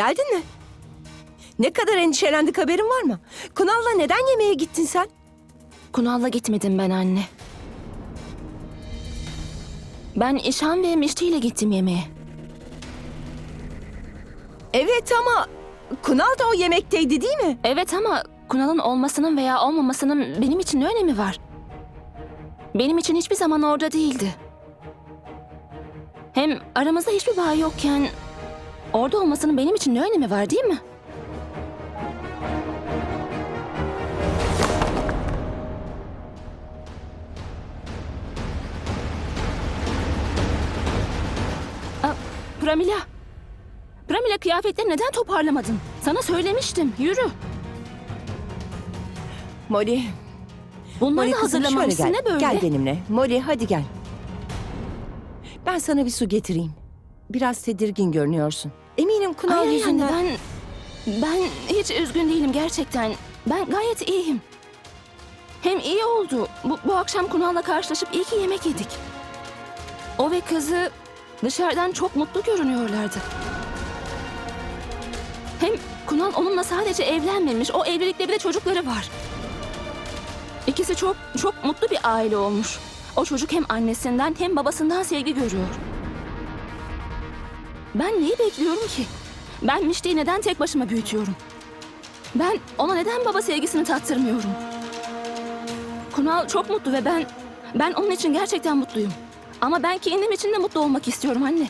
Geldin mi? Ne kadar endişelendik haberin var mı? Kunal'la neden yemeğe gittin sen? Kunal'la gitmedim ben anne. Ben İşan ve Mişti ile gittim yemeğe. Evet ama Kunal da o yemekteydi değil mi? Evet ama Kunal'ın olmasının veya olmamasının benim için ne önemi var? Benim için hiçbir zaman orada değildi. Hem aramızda hiçbir bağ yokken orada olmasının benim için ne önemi var değil mi? Aa, Pramila. Pramila kıyafetleri neden toparlamadın? Sana söylemiştim. Yürü. Molly, Bunları Molly da kızım şöyle hazırlamamışsın gel. ne böyle? Gel benimle. Molly hadi gel. Ben sana bir su getireyim. Biraz tedirgin görünüyorsun. Eminim Kunal Hayır yüzünden... yani ben ben hiç üzgün değilim gerçekten. Ben gayet iyiyim. Hem iyi oldu. Bu, bu akşam Kunal'la karşılaşıp iyi ki yemek yedik. O ve kızı dışarıdan çok mutlu görünüyorlardı. Hem Kunal onunla sadece evlenmemiş. O evlilikte bir de çocukları var. İkisi çok çok mutlu bir aile olmuş. O çocuk hem annesinden hem babasından sevgi görüyor. Ben neyi bekliyorum ki? Ben Mişte'yi neden tek başıma büyütüyorum? Ben ona neden baba sevgisini tattırmıyorum? Kunal çok mutlu ve ben... Ben onun için gerçekten mutluyum. Ama ben kendim için de mutlu olmak istiyorum anne.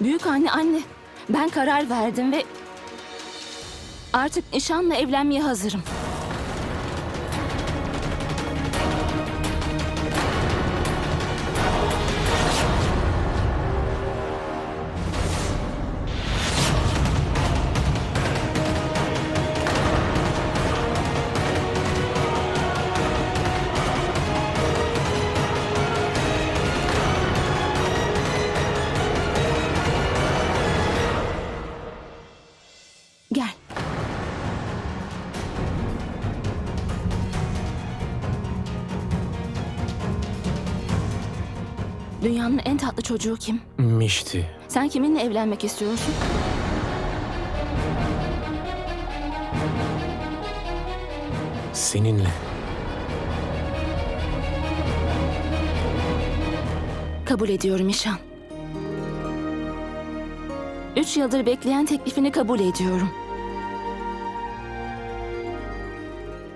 Büyük anne anne. Ben karar verdim ve... Artık nişanla evlenmeye hazırım. Dünyanın en tatlı çocuğu kim? Mişti. Sen kiminle evlenmek istiyorsun? Seninle. Kabul ediyorum İşan. Üç yıldır bekleyen teklifini kabul ediyorum.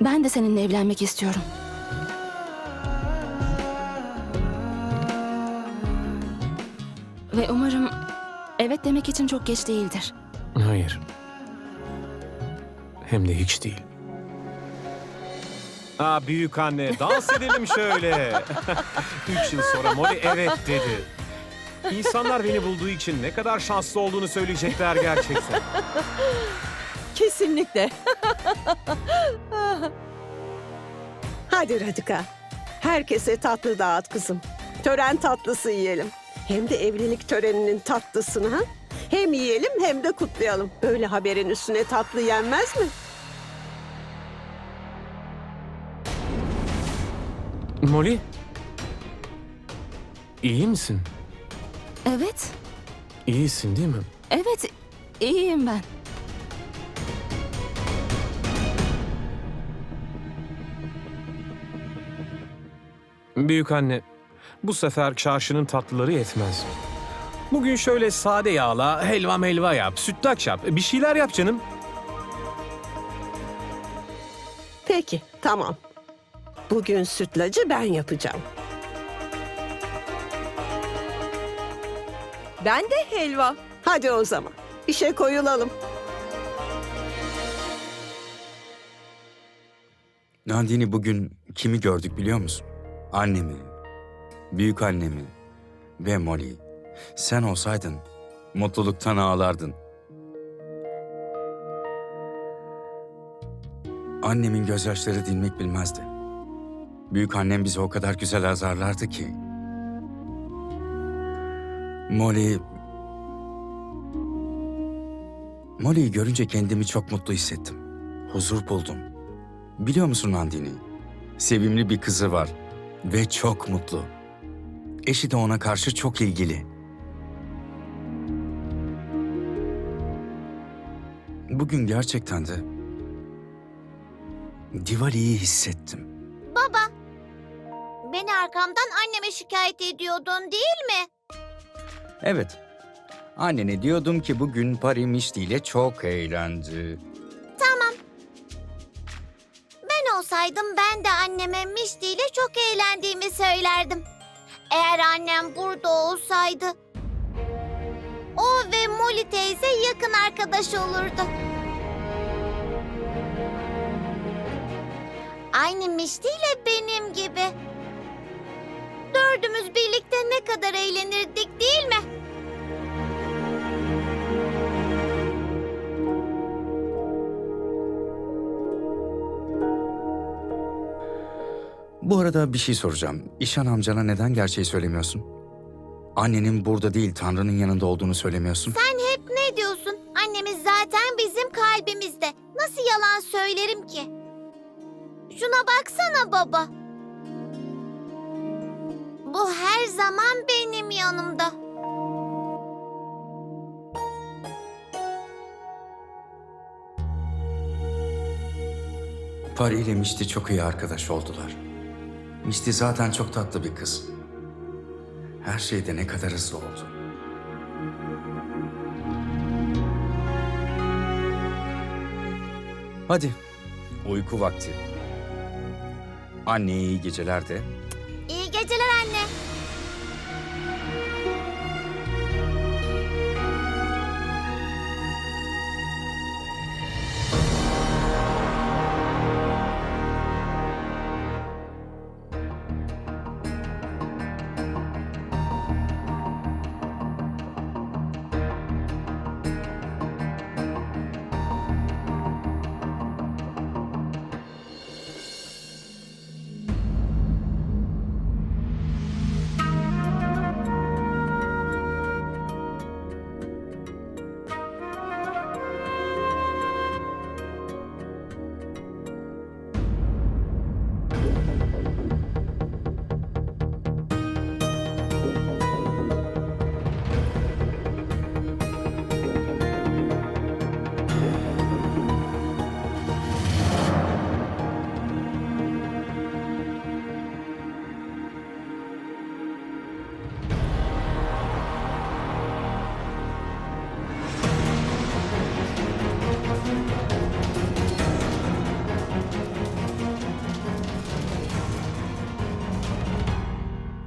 Ben de seninle evlenmek istiyorum. Ve umarım evet demek için çok geç değildir. Hayır. Hem de hiç değil. Aa büyük anne dans edelim şöyle. Üç yıl sonra Molly evet dedi. İnsanlar beni bulduğu için ne kadar şanslı olduğunu söyleyecekler gerçekten. Kesinlikle. Hadi Radika. Herkese tatlı dağıt kızım. Tören tatlısı yiyelim. Hem de evlilik töreninin tatlısını ha? Hem yiyelim hem de kutlayalım. Böyle haberin üstüne tatlı yenmez mi? Molly? İyi misin? Evet, İyisin değil mi? evet iyiyim ben. Büyük anne, bu sefer çarşının tatlıları yetmez. Bugün şöyle sade yağla helva melva yap, sütlaç yap. Bir şeyler yap canım. Peki, tamam. Bugün sütlacı ben yapacağım. Ben de helva. Hadi o zaman. İşe koyulalım. Nandini bugün kimi gördük biliyor musun? Annemi, büyük annemi ve Molly'yi. Sen olsaydın mutluluktan ağlardın. Annemin gözyaşları dinmek bilmezdi. Büyük annem bizi o kadar güzel azarlardı ki. Molly... Molly'yi görünce kendimi çok mutlu hissettim. Huzur buldum. Biliyor musun Nandini? Sevimli bir kızı var ve çok mutlu. Eşi de ona karşı çok ilgili. Bugün gerçekten de Diwali'yi hissettim. Baba, beni arkamdan anneme şikayet ediyordun değil mi? Evet. Annene diyordum ki bugün Pari Mişti ile çok eğlendi. Ben olsaydım ben de anneme Mişti ile çok eğlendiğimi söylerdim. Eğer annem burada olsaydı, o ve Molly teyze yakın arkadaş olurdu. Aynı Mişti ile benim gibi. Dördümüz birlikte ne kadar eğlenirdik değil mi? Bu arada bir şey soracağım. İşan amcana neden gerçeği söylemiyorsun? Annenin burada değil, Tanrı'nın yanında olduğunu söylemiyorsun. Sen hep ne diyorsun? Annemiz zaten bizim kalbimizde. Nasıl yalan söylerim ki? Şuna baksana baba. Bu her zaman benim yanımda. Pari ile Mişti çok iyi arkadaş oldular. Mişti zaten çok tatlı bir kız. Her şeyde ne kadar hızlı oldu. Hadi, uyku vakti. Anneye iyi geceler de. İyi geceler anne.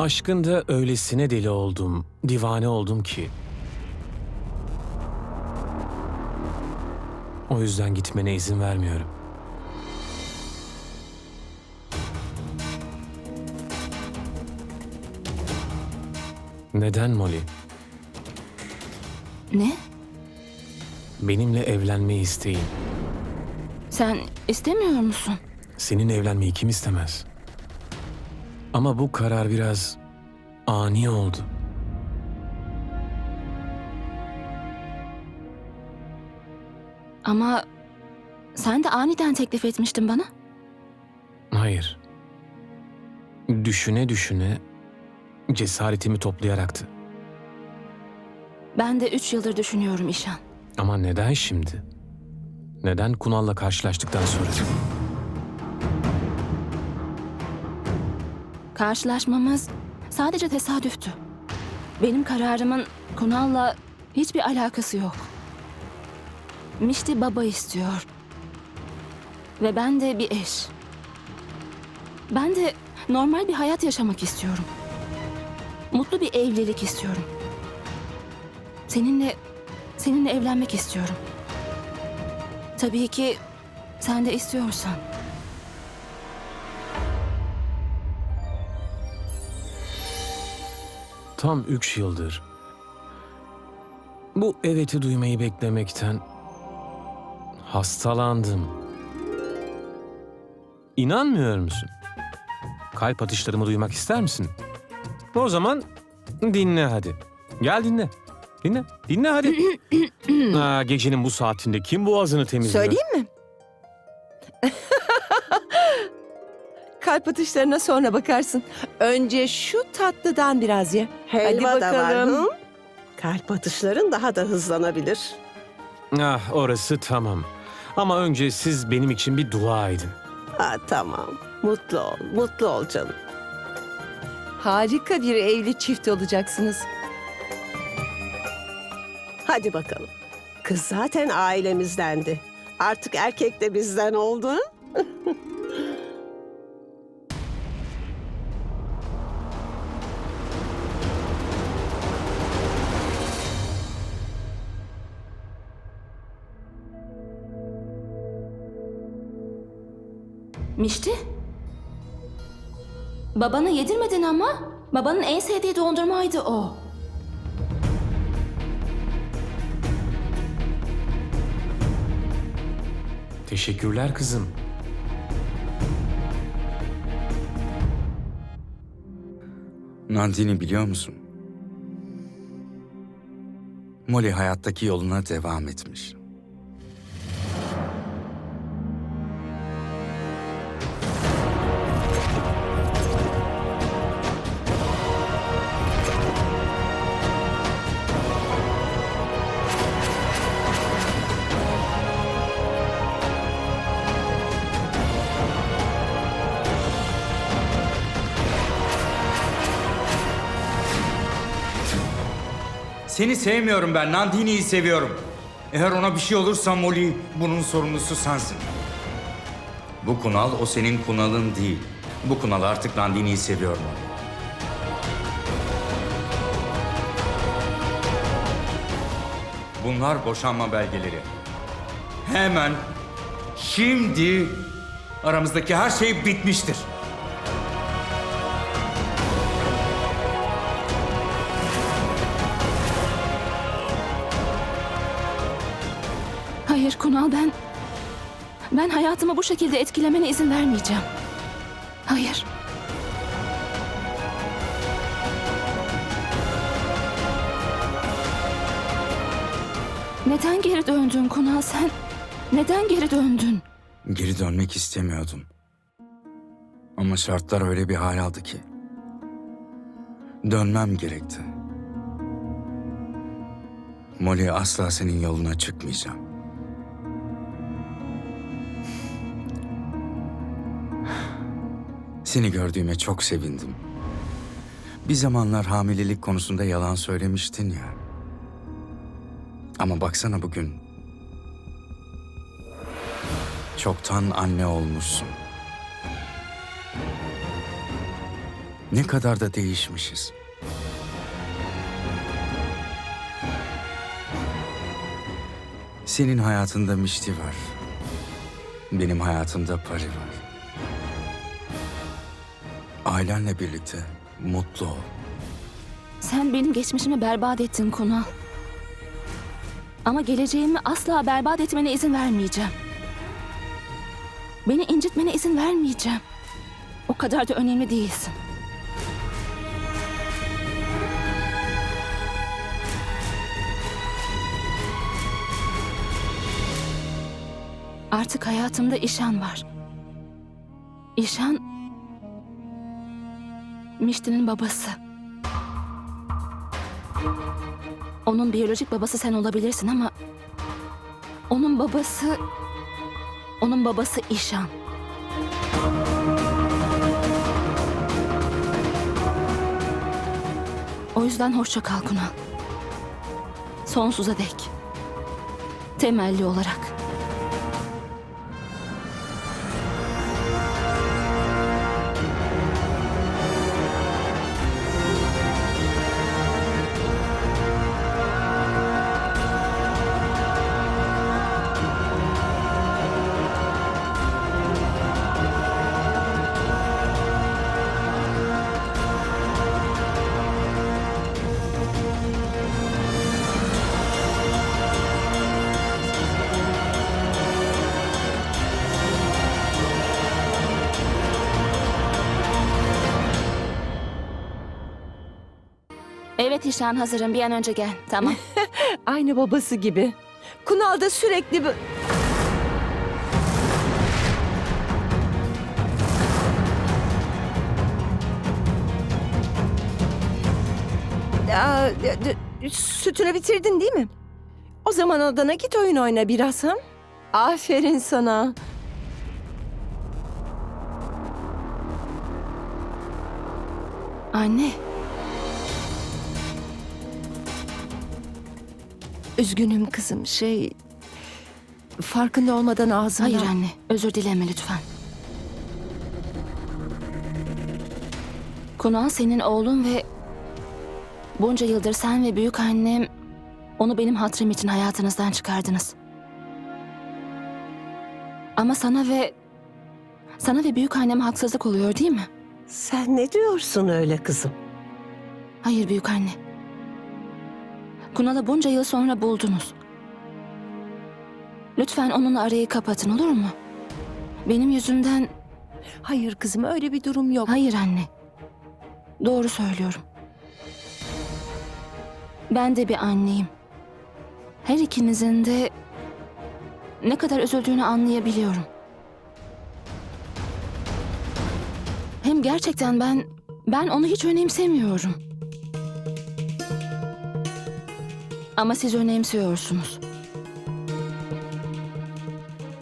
Aşkında öylesine deli oldum, divane oldum ki. O yüzden gitmene izin vermiyorum. Neden Molly? Ne? Benimle evlenmeyi isteyin. Sen istemiyor musun? Senin evlenmeyi kim istemez? Ama bu karar biraz ani oldu. Ama sen de aniden teklif etmiştin bana. Hayır. Düşüne düşüne cesaretimi toplayaraktı. Ben de üç yıldır düşünüyorum İşan. Ama neden şimdi? Neden Kunal'la karşılaştıktan sonra? Karşılaşmamız sadece tesadüftü. Benim kararımın Kunal'la hiçbir alakası yok. Mişti baba istiyor. Ve ben de bir eş. Ben de normal bir hayat yaşamak istiyorum. Mutlu bir evlilik istiyorum. Seninle seninle evlenmek istiyorum. Tabii ki sen de istiyorsan. Tam üç yıldır. Bu eveti duymayı beklemekten hastalandım. İnanmıyor musun? Kalp atışlarımı duymak ister misin? O zaman dinle hadi. Gel dinle. Dinle. Dinle hadi. Aa, gecenin bu saatinde kim boğazını temizliyor? Söyleyeyim mi? Kalp atışlarına sonra bakarsın. Önce şu tatlıdan biraz ye. Helva Hadi da var. bakalım. Hı? Kalp atışların daha da hızlanabilir. Ah orası tamam. Ama önce siz benim için bir dua edin. Ha, tamam. Mutlu ol, mutlu ol canım. Harika bir evli çift olacaksınız. Hadi bakalım. Kız zaten ailemizdendi. Artık erkek de bizden oldu. Mişti? Babana yedirmedin ama. Babanın en sevdiği dondurmaydı o. Teşekkürler kızım. Nandini biliyor musun? Molly hayattaki yoluna devam etmiş. Seni sevmiyorum ben, Nandini'yi seviyorum. Eğer ona bir şey olursa Molly, bunun sorumlusu sensin. Bu Kunal, o senin Kunal'ın değil. Bu Kunal artık Nandini'yi seviyor Molly. Bunlar boşanma belgeleri. Hemen, şimdi aramızdaki her şey bitmiştir. Ben hayatımı bu şekilde etkilemene izin vermeyeceğim. Hayır. Neden geri döndün Kunal sen? Neden geri döndün? Geri dönmek istemiyordum. Ama şartlar öyle bir hal aldı ki. Dönmem gerekti. Molly asla senin yoluna çıkmayacağım. Seni gördüğüme çok sevindim. Bir zamanlar hamilelik konusunda yalan söylemiştin ya. Ama baksana bugün Çoktan anne olmuşsun. Ne kadar da değişmişiz. Senin hayatında Mişti var. Benim hayatımda Pari var. Ailenle birlikte mutlu ol. Sen benim geçmişimi berbat ettin Kunal. Ama geleceğimi asla berbat etmene izin vermeyeceğim. Beni incitmene izin vermeyeceğim. O kadar da önemli değilsin. Artık hayatımda İşan var. İşan... Mişti'nin babası. Onun biyolojik babası sen olabilirsin ama... Onun babası... Onun babası İşan. O yüzden hoşça kal Kunal. Sonsuza dek. Temelli olarak. Evet İşan hazırım. Bir an önce gel. Tamam. Aynı babası gibi. Kunal da sürekli... bu- Aa, d- d- sütünü bitirdin değil mi? O zaman odana git oyun oyna biraz ha. Aferin sana. Anne, Üzgünüm kızım şey... Farkında olmadan ağzımdan... hayır anne. Özür dileme lütfen. Kunal senin oğlun ve bunca yıldır sen ve büyük annem onu benim hatırım için hayatınızdan çıkardınız. Ama sana ve sana ve büyük annem haksızlık oluyor değil mi? Sen ne diyorsun öyle kızım? Hayır büyük anne. Kunal'ı bunca yıl sonra buldunuz. Lütfen onunla arayı kapatın olur mu? Benim yüzümden Hayır kızım öyle bir durum yok. hayır anne. Doğru söylüyorum. Ben de bir anneyim. Her ikinizin de ne kadar üzüldüğünü anlayabiliyorum. Hem gerçekten ben ben onu hiç önemsemiyorum. Ama siz önemsiyorsunuz.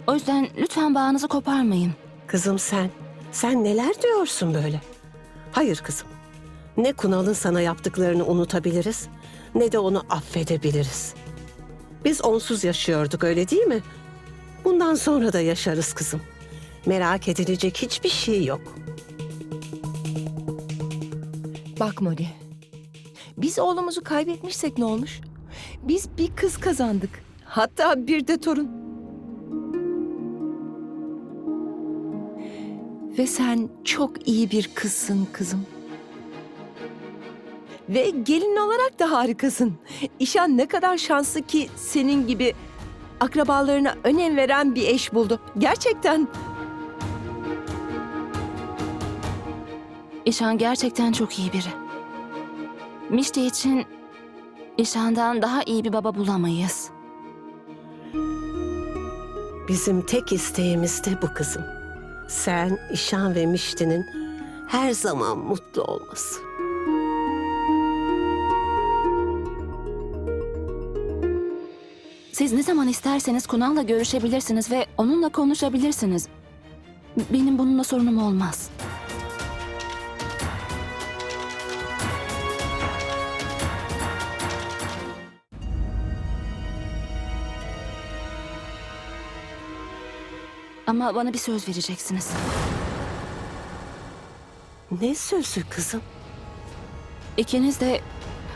O yüzden lütfen bağınızı koparmayın. Kızım sen, sen neler diyorsun böyle? Hayır kızım. Ne Kunal'ın sana yaptıklarını unutabiliriz, ne de onu affedebiliriz. Biz onsuz yaşıyorduk öyle değil mi? Bundan sonra da yaşarız kızım. Merak edilecek hiçbir şey yok. Bak Molly. Biz oğlumuzu kaybetmişsek ne olmuş? Biz bir kız kazandık. Hatta bir de torun. Ve sen çok iyi bir kızsın kızım. Ve gelin olarak da harikasın. İşan ne kadar şanslı ki senin gibi akrabalarına önem veren bir eş buldu. Gerçekten. İşan gerçekten çok iyi biri. Mişti için İşan'dan daha iyi bir baba bulamayız. Bizim tek isteğimiz de bu kızım. Sen, İşan ve Mişti'nin her zaman mutlu olması. Siz ne zaman isterseniz Kunal'la görüşebilirsiniz ve onunla konuşabilirsiniz. Benim bununla sorunum olmaz. Ama bana bir söz vereceksiniz. Ne sözü kızım? İkiniz de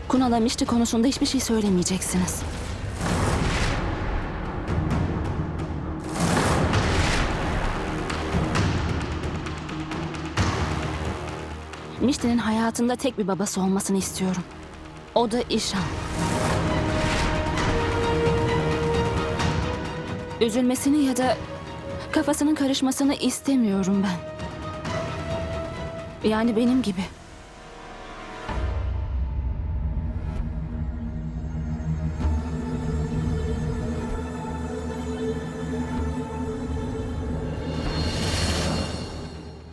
Kunal'a Mişti konusunda hiçbir şey söylemeyeceksiniz. Mişti'nin hayatında tek bir babası olmasını istiyorum. O da İşan. Üzülmesini ya da kafasının karışmasını istemiyorum ben. Yani benim gibi.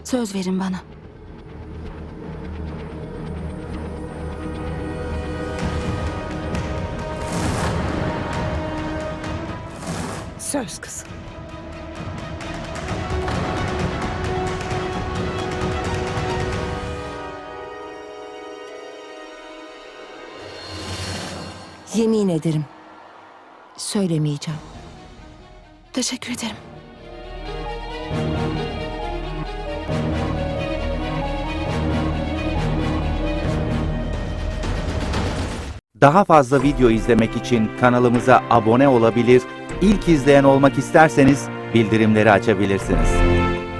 Söz verin bana. Söz kızım. Yemin ederim. Söylemeyeceğim. Teşekkür ederim. Daha fazla video izlemek için kanalımıza abone olabilir, ilk izleyen olmak isterseniz bildirimleri açabilirsiniz.